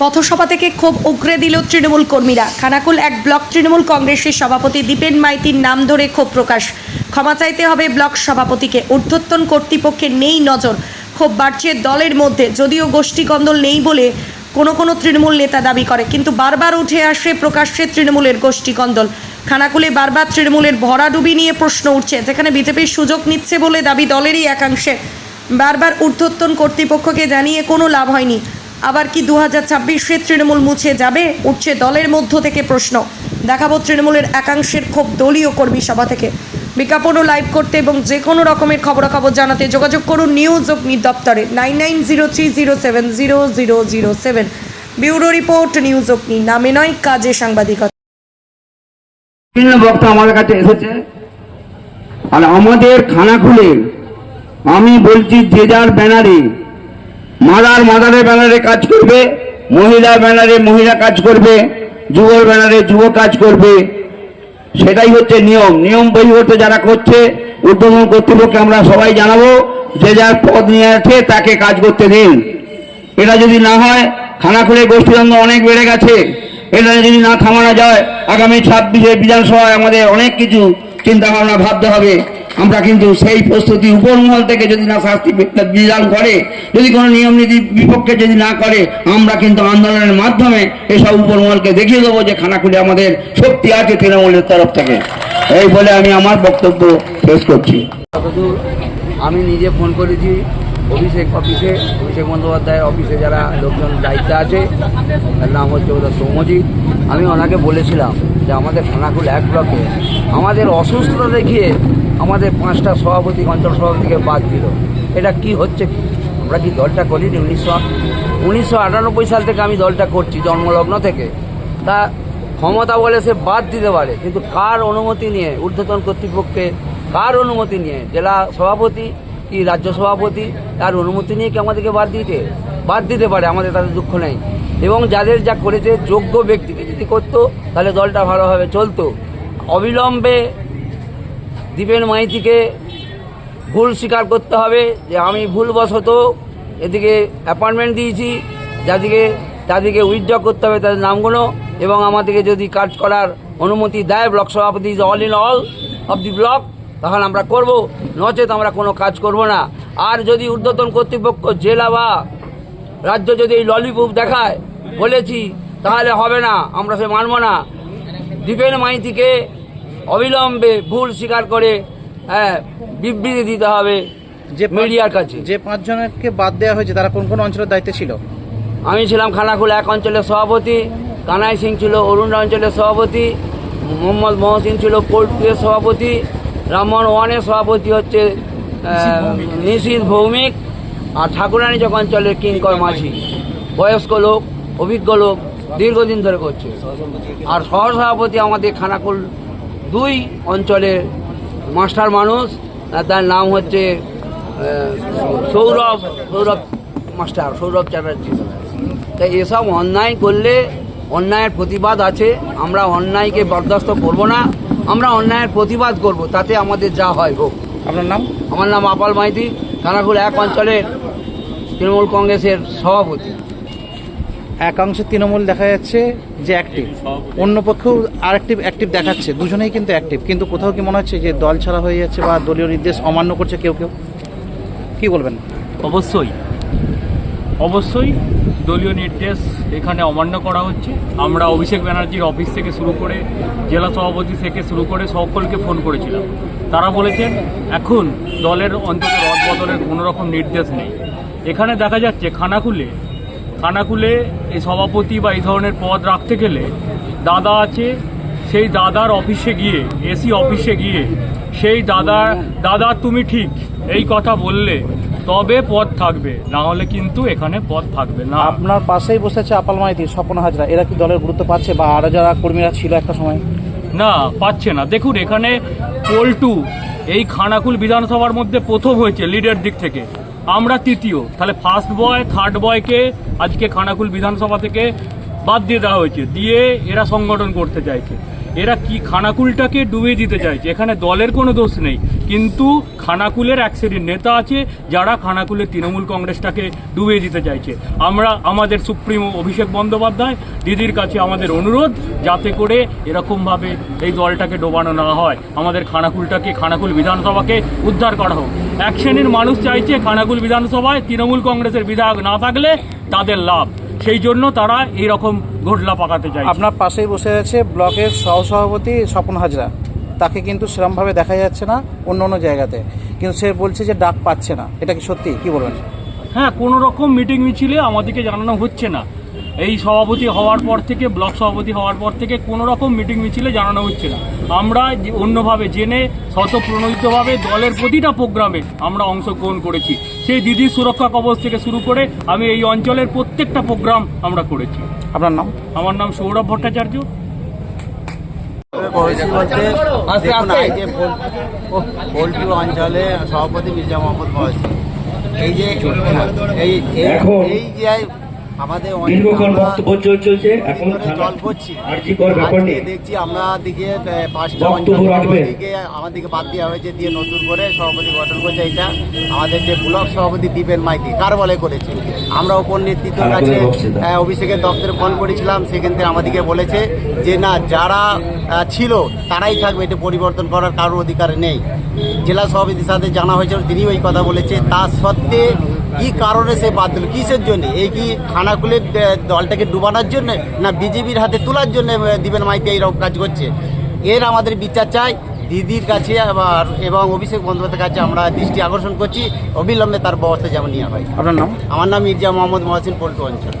পথসভা থেকে ক্ষোভ উগরে দিল তৃণমূল কর্মীরা। খানাকুল এক ব্লক তৃণমূল কংগ্রেসের সভাপতি দীপেন মাইতির নাম ধরে ক্ষোভ প্রকাশ। ক্ষমা চাইতে হবে ব্লক সভাপতিকে। ঊর্ধ্বতন কর্তৃপক্ষের নেই নজর। ক্ষোভ বাড়ছে দলের মধ্যে। যদিও গোষ্ঠী কন্দল নেই বলে কোনো কোনো তৃণমূল নেতা দাবি করে, কিন্তু বারবার উঠে আসে প্রকাশ্যে তৃণমূলের গোষ্ঠী কন্দল। খানাকুলে বারবার তৃণমূলের ভরাডুবি নিয়ে প্রশ্ন উঠছে, যেখানে বিজেপির সুযোগ নিচ্ছে বলে দাবি দলেরই একাংশে। বারবার ঊর্ধ্বতন কর্তৃপক্ষকে জানিয়ে কোনো লাভ হয়নি। আবার কি দু হাজার ছাব্বিশে তৃণমূল মুছে যাবে? উঠছে দলের মধ্য থেকে প্রশ্ন। দেখাবো তৃণমূলের একাংশের খুব দলীয় কর্মী সভা থেকে। বিজ্ঞাপনও লাইভ করতে এবং যে কোনো রকমের খবরাখবর জানাতে যোগাযোগ করুন নিউজ অগ্নি দপ্তরে। Nine nine zero three zero seven zero zero zero seven bureau report news Agni. নামে নয়, কাজে সাংবাদিকতা। বক্তা আমাদের কাছে এসেছে। আর আমাদের খানা খুলে আমি বলছি যে যার ব্যানারে মাদার মাদারের ব্যানারে কাজ করবে মহিলা ব্যানারে মহিলা কাজ করবে, যুবর ব্যানারে যুব কাজ করবে। সেটাই হচ্ছে নিয়ম। নিয়ম পরিবর্তে যারা করছে উদ্বোধন কর্তৃপক্ষকে আমরা সবাই জানাব, যে যার পদ নিয়ে আছে তাকে কাজ করতে দিন। এটা যদি না হয় খানাখুলে গোষ্ঠীদ্বন্দ্ব অনেক বেড়ে গেছে। এটা যদি না থামানো যায়, আগামী ছাব্বিশে বিধানসভায় আমাদের অনেক কিছু চিন্তা ভাবনা ভাবতে হবে। আমরা কিন্তু সেই প্রস্তুতি উপরমহল থেকে যদি না শাস্তি বিধান করে, যদি কোনো নিয়ম নীতি বিপক্ষে যদি না করে, আমরা কিন্তু আন্দোলনের মাধ্যমে এসব উপরমহলকে দেখিয়ে দেবো যে খানাকুলে আমাদের শক্তি আছে তৃণমূলের তরফ থেকে। এই বলে আমি আমার বক্তব্য শেষ করছি। আমি নিজে ফোন করেছি অভিষেক অফিসে, অভিষেক বন্দ্যোপাধ্যায়ের অফিসে যারা লোকজন দায়িত্বে আছে, তার নাম হচ্ছে ওদের সৌমজিৎ আমি ওনাকে বলেছিলাম যে আমাদের খানাকুল এক ব্লকে আমাদের অসুস্থতা দেখিয়ে আমাদের পাঁচটা সভাপতি অঞ্চল সভাপতিকে বাদ দিল। এটা কি হচ্ছে? কি আমরা কি দলটা করিনি উনিশশো উনিশশো আটানব্বই সাল থেকে আমি দলটা করছি, জন্মলগ্ন থেকে। তা ক্ষমতা বলে সে বাদ দিতে পারে, কিন্তু কার অনুমতি নিয়ে, ঊর্ধ্বতন কর্তৃপক্ষে কার অনুমতি নিয়ে? জেলা সভাপতি কি রাজ্য সভাপতি? তার অনুমতি নিয়ে কি আমাদেরকে বাদ দিতে? বাদ দিতে পারে, আমাদের তাদের দুঃখ নেই। এবং যাদের যা করেছে যোগ্য ব্যক্তিকে যদি করতো, তাহলে দলটা ভালোভাবে চলতো। অবিলম্বে দীপেন মাইতিকে ভুল স্বীকার করতে হবে যে আমি ভুলবশত এদিকে অ্যাপয়েন্টমেন্ট দিয়েছি, যাদিকে তাদেরকে উইথড্র করতে হবে তাদের নামগুলো এবং আমাদেরকে যদি কাজ করার অনুমতি দেয় ব্লক সভাপতি is all in all of the block তখন আমরা করব। নচেত আমরা কোনো কাজ করব না। আর যদি ঊর্ধ্বতন কর্তৃপক্ষ জেলা বা রাজ্য যদি এই ললিপপ দেখায়, বলেছি, তাহলে হবে না, আমরা সে মানব না। দীপেন মাইতিকে অবিলম্বে ভুল স্বীকার করে হ্যাঁ বিবৃতি দিতে হবে যে মিডিয়ার কাছে। যে পাঁচজনকে বাদ দেওয়া হয়েছে তারা কোন কোন অঞ্চলের দায়িত্বে ছিল? আমি ছিলাম খানাকুল এক অঞ্চলের সভাপতি কানাই সিং ছিল অরুণ অঞ্চলের সভাপতি মোহাম্মদ মহসিন ছিল পোল্ট্রির সভাপতি রামমোহন ওয়ানের সভাপতি হচ্ছে নিশীথ ভৌমিক। আর ঠাকুরানীচক অঞ্চলের কিঙ্কর মাঝি। বয়স্ক লোক অভিজ্ঞ লোক দীর্ঘদিন ধরে করছে। আর সহ সভাপতি আমাদের খানাকুল দুই অঞ্চলের মাস্টার মানুষ তার নাম হচ্ছে সৌরভ সৌরভ মাস্টার সৌরভ চ্যাটার্জি। তাই এসব অন্যায় করলে অন্যায়ের প্রতিবাদ আছে আমরা অন্যায়কে বরদাস্ত করব না আমরা অন্যায়ের প্রতিবাদ করব তাতে আমাদের যা হয় হোক। আপনার নাম? আমার নাম আপাল মাইতি খানাকুল এক অঞ্চলের তৃণমূল কংগ্রেসের সভাপতি। একাংশে তৃণমূল দেখা যাচ্ছে যে অ্যাক্টিভ অন্য পক্ষেও আর অ্যাক্টিভ অ্যাক্টিভ দেখাচ্ছে। দুজনেই কিন্তু অ্যাক্টিভ কিন্তু কোথাও কি মনে হচ্ছে যে দল ছাড়া হয়ে যাচ্ছে বা দলীয় নির্দেশ অমান্য করছে কেউ কেউ? কি বলবেন? অবশ্যই। অবশ্যই দলীয় নির্দেশ এখানে অমান্য করা হচ্ছে। আমরা অভিষেক ব্যানার্জির অফিস থেকে শুরু করে জেলা সভাপতি থেকে শুরু করে সকলকে ফোন করেছিলাম। তারা বলেছেন, এখন দলের অন্তত রদবদলের কোনো রকম নির্দেশ নেই। এখানে দেখা যাচ্ছে খানাকুলে খানাকুলে এই সভাপতি বা এই ধরনের পদ রাখতে গেলে দাদা আছে সেই দাদার অফিসে গিয়ে এসি অফিসে গিয়ে সেই দাদা দাদা তুমি ঠিক এই কথা বললে তবে পদ থাকবে। না হলে কিন্তু এখানে পদ থাকবে না। আপনার পাশেই বসে আছে আপাল মাইতি স্বপন হাজরা। এরা কি দলের গুরুত্ব পাচ্ছে বা আরও যারা কর্মীরা ছিল একটা সময়? না পাচ্ছে না। দেখুন এখানে পল্টু এই খানাকুল বিধানসভার মধ্যে প্রথম হয়েছে লিডের দিক থেকে। আমরা তৃতীয়। তাহলে ফার্স্ট বয় থার্ড বয়কে আজকে খানাকুল বিধানসভা থেকে বাদ দিয়ে দেওয়া হয়েছে। দিয়ে এরা সংগঠন করতে চাইছে। এরা কি খানাকুলটাকে ডুবিয়ে দিতে চাইছে? এখানে দলের কোনো দোষ নেই। কিন্তু খানাকুলের এক শ্রেণির নেতা আছে, যারা খানাকুলের তৃণমূল কংগ্রেসটাকে ডুবিয়ে দিতে চাইছে। আমরা, আমাদের সুপ্রিমো অভিষেক বন্দ্যোপাধ্যায়, দিদির কাছে আমাদের অনুরোধ, যাতে করে এরকমভাবে এই দলটাকে ডোবানো না হয়। আমাদের খানাকুলটাকে, খানাকুল বিধানসভাকে উদ্ধার করা হোক। এক শ্রেণির মানুষ চাইছে খানাকুল বিধানসভায় তৃণমূল কংগ্রেসের বিধায়ক না থাকলে তাদের লাভ। সেই জন্য তারা এই রকম ঘটলা পাকাতে চায় আপনার পাশেই বসে আছে ব্লকের সহসভাপতি স্বপন হাজরা। তাকে কিন্তু সেরমভাবে দেখা যাচ্ছে না অন্য অন্য জায়গাতে। কিন্তু সে বলছে যে ডাক পাচ্ছে না। এটা কি সত্যি? কি বলবেন? হ্যাঁ কোনো রকম মিটিং মিছিলে আমাদেরকে জানানো হচ্ছে না। এই সভাপতি হওয়ার পর থেকে ব্লক সভাপতি হওয়ার পর থেকে কোনো রকম মিটিং মিছিলে জানানো হচ্ছে না। আমরা অন্যভাবে জেনে স্বতঃপ্রণোদিতভাবে দলের প্রতিটা প্রোগ্রামে আমরা অংশগ্রহণ করেছি। সেই দিদির সুরক্ষা কবচ থেকে শুরু করে আমি এই অঞ্চলের প্রত্যেকটা প্রোগ্রাম আমরা করেছি। আপনার নাম? আমার নাম সৌরভ ভট্টাচার্য। যে অঞ্চলে সভাপতি মির্জা মোহাম্মদ এই যে এই এই- এই যে আমাদের অঞ্চলে দীর্ঘক্ষণ বক্তব্য চলছে এখন জল আজকে দেখছি আমরা দিকে পাঁচটা দিকে আমার বাদ দেওয়া হয়েছে দিয়ে নতুন করে সভাপতি গঠন করছে এটা। আমাদের যে ব্লক সভাপতি দীপেন মাইতি কার বলে করেছে? আমরা উপর নেতৃত্বের কাছে অভিষেকের দপ্তরে ফোন করেছিলাম সেখান থেকে আমাদেরকে বলেছে যে না যারা ছিল তারাই থাকবে এটা পরিবর্তন করার কারোর অধিকার নেই। জেলা সভাপতির সাথে জানা হয়েছিল তিনি ওই কথা বলেছে। তা সত্ত্বে কি কারণে সে বাদ দিল? কিসের জন্য? এই কি খানাকুলের দলটাকে ডুবানোর জন্য না বিজেপির হাতে তোলার জন্য দিবেন মাইতি এইরকম কাজ করছে? এর আমাদের বিচার চাই। দিদির কাছে আবার এবং অভিষেক বন্দ্যোপাধ্যায়ের কাছে আমরা দৃষ্টি আকর্ষণ করছি। অবিলম্বে তার ব্যবস্থা যেমন নেওয়া হয়। আপনার নাম? আমার নাম মির্জা মোহাম্মদ মহাসিন পল্টু অঞ্চল।